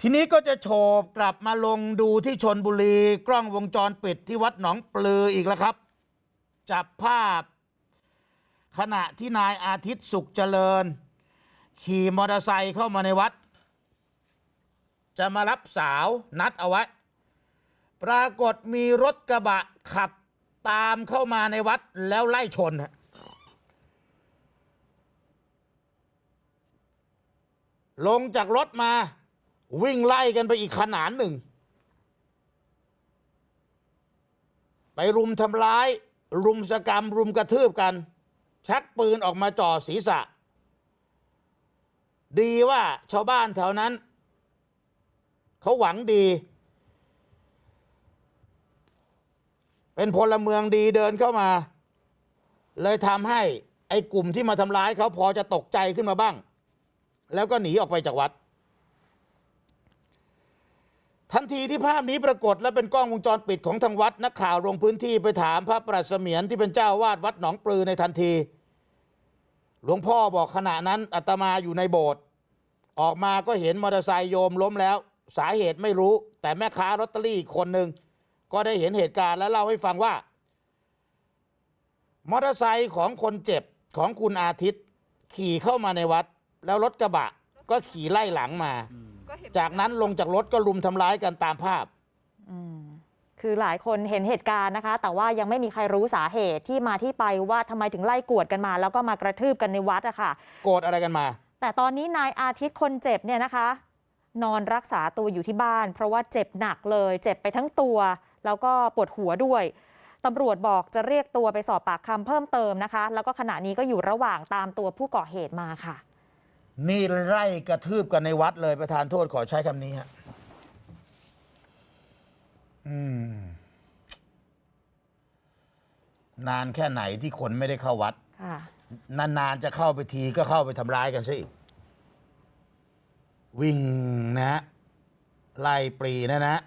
ทีนี้ก็จะโฉบกลับมาลงดูที่ชนบุรี กล้องวงจรปิดที่วัดหนองปลืออีกแล้วครับ จับภาพ ขณะที่นายอาทิตย์สุขเจริญ ขี่มอเตอร์ไซค์เข้ามาในวัด จะมารับสาวนัดเอาไว้ ปรากฏมีรถกระบะขับตามเข้ามาในวัดแล้วไล่ชนฮะลงจากรถมา วิ่งไล่กันไปอีกขนานหนึ่ง ไปรุมทำร้าย รุมสกรรม รุมกระทืบกัน ชักปืนออกมาจ่อศีรษะ ดีว่าชาวบ้านแถวนั้น เขาหวังดี เป็นพลเมืองดีเดินเข้ามา เลยทำให้ไอ้กลุ่มที่มาทำร้ายเขาพอจะตกใจขึ้นมาบ้าง แล้วก็หนีออกไปจากวัด ทันทีที่ภาพนี้ปรากฏและเป็นกล้องวงจรปิดของทางวัดนักข่าวลงพื้นที่ไปถามพระประหลัดเสมียนที่เป็นเจ้าวาดวัดหนองปลือในทันที หลวงพ่อบอกขณะนั้นอาตมาอยู่ในโบสถ์ออกมาก็เห็นมอเตอร์ไซค์โยมล้มแล้ว สาเหตุไม่รู้ แต่แม่ค้าลอตเตอรี่อีกคนหนึ่งก็ได้เห็นเหตุการณ์และเล่าให้ฟังว่ามอเตอร์ไซค์ของคนเจ็บของคุณอาทิตย์ ขี่เข้ามาในวัด แล้วรถกระบะก็ขี่ไล่หลังมา จากนั้นลงจากรถก็ลุมทำร้ายกันตามภาพอืมคือหลายคนเห็นเหตุการณ์นะคะ แต่ว่ายังไม่มีใครรู้สาเหตุที่มาที่ไปว่าทำไมถึงไล่กวดกันมา แล้วก็มากระทืบกันในวัดอะค่ะโกรธอะไรกันมา แต่ตอนนี้นายอาทิตย์คนเจ็บเนี่ยนะคะ นอนรักษาตัวอยู่ที่บ้าน เพราะว่าเจ็บหนักเลย เจ็บไปทั้งตัว แล้วก็ปวดหัวด้วยตำรวจบอกจะเรียกตัวไปสอบปากคำเพิ่มเติมนะคะ แล้วก็ขณะนี้ก็อยู่ระหว่างตามตัวผู้ก่อเหตุมาค่ะ นี่ไล่กระทืบกันในวัดเลยประธานโทษขอใช้คำนี้ฮะอืม นานแค่ไหนที่คนไม่ได้เข้าวัด ค่ะ นานๆจะเข้าไปทีก็เข้าไปทำร้ายกันซะอีก วิ่งนะฮะไล่ปรีนะนะ